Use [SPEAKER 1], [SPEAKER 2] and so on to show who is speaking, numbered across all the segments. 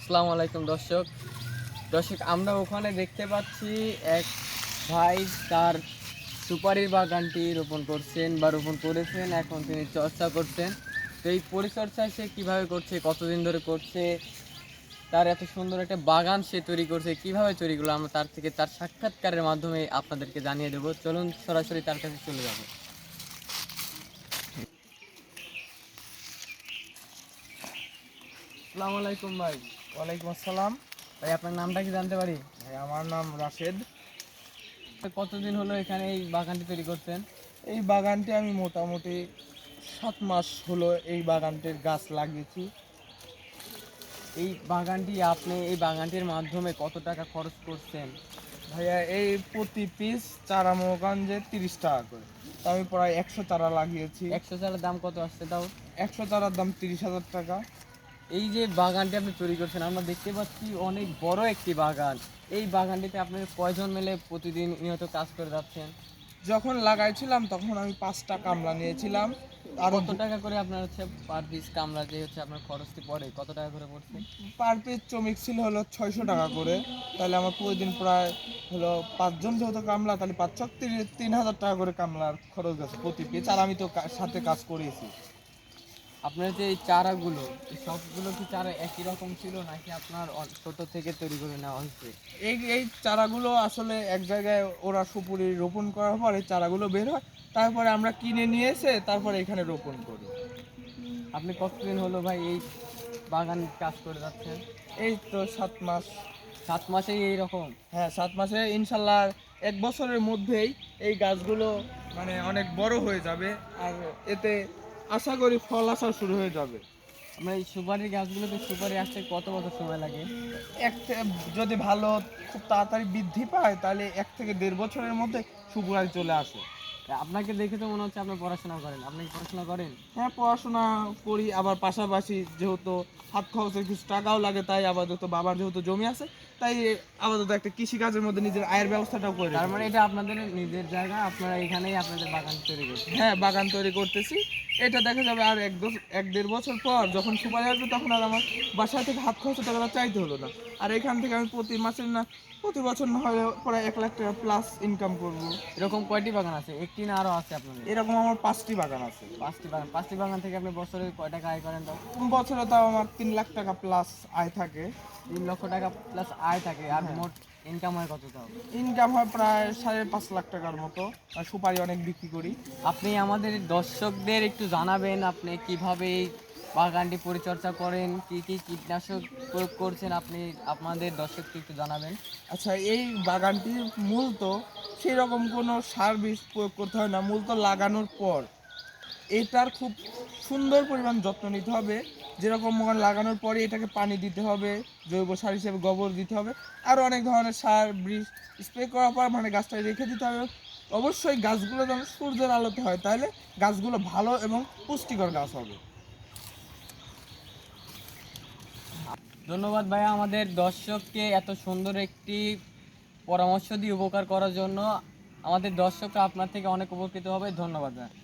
[SPEAKER 1] আসসালামু আলাইকুম দর্শক। দর্শক, আমরা ওখানে দেখতে পাচ্ছি এক ভাই তার সুপারির বাগানটি রোপণ করছেন বা রোপণ করেছেন, এখন তিনি চর্চা করছেন। তো এই পরিচর্যা সে কীভাবে করছে, কতদিন ধরে করছে, তার এত সুন্দর একটা বাগান সে তৈরি করছে, কীভাবে তৈরি করল, আমরা তার থেকে তার সাক্ষাৎকারের মাধ্যমে আপনাদেরকে জানিয়ে দেবো। চলুন সরাসরি তার কাছে চলে যাব। আসসালামু আলাইকুম ভাই।
[SPEAKER 2] ওয়ালাইকুম আসসালাম।
[SPEAKER 1] ভাই আপনার নামটা কি জানতে পারি?
[SPEAKER 2] ভাই আমার নাম রাশেদ।
[SPEAKER 1] কতদিন হলো এখানে এই বাগানটি তৈরি করছেন?
[SPEAKER 2] এই বাগানটি আমি মোটামুটি সাত মাস হলো এই বাগানটির গাছ লাগিয়েছি।
[SPEAKER 1] এই বাগানটি আপনি এই বাগানটির মাধ্যমে কত টাকা খরচ করছেন?
[SPEAKER 2] ভাইয়া এই প্রতি পিস চারা মোগঞ্জে তিরিশ টাকা করে। তো আমি প্রায় একশো চারা লাগিয়েছি।
[SPEAKER 1] একশো চালের দাম কত আসছে তাও?
[SPEAKER 2] একশো চারার দাম তিরিশ হাজার টাকা।
[SPEAKER 1] এই যে বাগানটি আপনি তৈরি করছেন আমরা দেখতে পাচ্ছি অনেক বড় একটি বাগান। এই বাগানটিতে আপনি কয়জন মিলে প্রতিদিন নিয়ত কাজ করে যাচ্ছেন?
[SPEAKER 2] যখন লাগাইছিলাম তখন আমি পাঁচটা কামলা নিয়েছিলাম। আর
[SPEAKER 1] কত টাকা করে আপনার হচ্ছে পার পিস কামলা যে হচ্ছে আপনার খরচটি পড়ে কত টাকা করে পড়ছে?
[SPEAKER 2] পার পিস চমিক ছিল হলো ছয়শো টাকা করে। তাহলে আমার প্রতিদিন প্রায় হলো পাঁচজন যেহেতু কামলা তাহলে পাঁচ ছক তিন- তিন হাজার টাকা করে কামলার খরচ গেছে প্রতি পিস আর আমি তো সাথে কাজ করেছি।
[SPEAKER 1] আপনার যে এই চারাগুলো এই সবগুলো কি চারা একই রকম ছিল নাকি আপনার ছোট থেকে তৈরি করে নেওয়া হয়েছে?
[SPEAKER 2] এই এই চারাগুলো আসলে এক জায়গায় ওরা সুপুরি রোপণ করার পর এই চারাগুলো বের হয় তারপরে আমরা কিনে নিয়ে এসে তারপরে এখানে রোপণ করি।
[SPEAKER 1] আপনি কতদিন হলো ভাই এই বাগান কাজ করে যাচ্ছেন?
[SPEAKER 2] এই তো সাত মাস।
[SPEAKER 1] সাত মাসেই এই রকম?
[SPEAKER 2] হ্যাঁ সাত মাসে ইনশাল্লাহ এক বছরের মধ্যেই এই গাছগুলো মানে অনেক বড় হয়ে যাবে আর এতে আশা করি ফল আসা শুরু হয়ে যাবে।
[SPEAKER 1] আমরা এই সুপারির গাছগুলোতে সুপারি আসতে কত বছর সময় লাগে?
[SPEAKER 2] এক যদি ভালো খুব তাড়াতাড়ি বৃদ্ধি পায় তাহলে এক থেকে দেড় বছরের মধ্যে সুপুরাই চলে আসে।
[SPEAKER 1] আপনাকে দেখে তো মনে হচ্ছে আপনি পড়াশোনা করেন। আপনি পড়াশোনা করেন?
[SPEAKER 2] হ্যাঁ পড়াশোনা করি আবার পাশাপাশি যেহেতু হাত খরচের কিছু টাকাও লাগে তাই আপাতত বাবার যেহেতু জমি আছে তাই আপাতত একটা কৃষিকাজের মধ্যে নিজের আয়ের ব্যবস্থাটাও করে
[SPEAKER 1] তার। মানে এটা আপনাদের নিজের জায়গা আপনারা এখানেই আপনাদের বাগান তৈরি করছেন।
[SPEAKER 2] হ্যাঁ বাগান তৈরি করতেছি। এটা দেখা যাবে আর এক দশ এক দেড় বছর পর যখন সুপারি আসবে তখন আর আমার বাসা থেকে হাত খরচের টাকাটা চাইতে হলো না। আর এখান থেকে আমি প্রতি মাসের না প্রতি বছর না হলে প্রায় এক লাখ টাকা প্লাস ইনকাম করব।
[SPEAKER 1] এরকম কয়টি বাগান আছে? একটি না আরও আছে আপনাদের?
[SPEAKER 2] এরকম আমার পাঁচটি বাগান আছে।
[SPEAKER 1] পাঁচটি বাগান। পাঁচটি বাগান থেকে আপনি বছরে কয় টাকা আয় করেন তো?
[SPEAKER 2] বছরে তাও আমার তিন লাখ টাকা প্লাস আয় থাকে।
[SPEAKER 1] তিন লক্ষ টাকা প্লাস আয় থাকে আর মোট ইনকাম হয় কত তাও?
[SPEAKER 2] ইনকাম হয় প্রায় সাড়ে পাঁচ লাখ টাকার মতো। আর সুপারি অনেক বিক্রি করি।
[SPEAKER 1] আপনি আমাদের দর্শকদের একটু জানাবেন আপনি কীভাবে এই বাগানটি পরিচর্যা করেন কি কি কীটনাশক প্রয়োগ করছেন আপনি আপনাদের দর্শককে একটু জানাবেন।
[SPEAKER 2] আচ্ছা এই বাগানটি মূলত সেই রকম কোনো সার বিষ প্রয়োগ করতে হয় না মূলত লাগানোর পর। এটার খুব সুন্দর পরিমাণ যত্ন নিতে হবে। যেরকম লাগানোর পরে এটাকে পানি দিতে হবে, জৈব সার হিসেবে গোবর দিতে হবে আরও অনেক ধরনের সার বিষ স্প্রে করার পর মানে গাছটা রেখে দিতে হবে। অবশ্যই গাছগুলো যেন সূর্যের আলোতে হয়, তাহলে গাছগুলো ভালো এবং পুষ্টিকর গাছ হবে।
[SPEAKER 1] ধন্যবাদ ভাইয়া আমাদের দর্শককে এত সুন্দর একটি পরামর্শ দিয়ে উপকার করার জন্য। আমাদের দর্শকরা আপনার থেকে অনেক উপকৃত হবে। ধন্যবাদ ভাইয়া।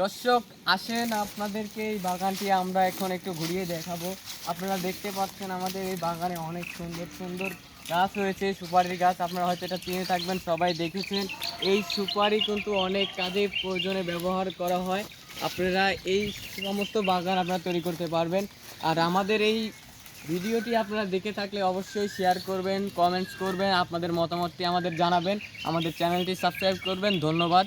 [SPEAKER 1] দর্শক, আসেন আপনাদেরকে এই বাগানটি আমরা এখন একটু ঘুরিয়ে দেখাবো। আপনারা দেখতে পাচ্ছেন আমাদের এই বাগানে অনেক সুন্দর সুন্দর গাছ রয়েছে, সুপারির গাছ। আপনারা হয়তো এটা চিনে থাকবেন, সবাই দেখেছেন। এই সুপারি কিন্তু অনেক কাজে প্রয়োজনে ব্যবহার করা হয়। আপনারা এই সমস্ত বাগান আপনারা তৈরি করতে পারবেন। আর আমাদের এই ভিডিওটি আপনারা দেখে থাকলে অবশ্যই শেয়ার করবেন কমেন্টস করবেন, আপনাদের মতামতটি আমাদের জানাবেন। আমাদের চ্যানেলটি সাবস্ক্রাইব করবেন। ধন্যবাদ।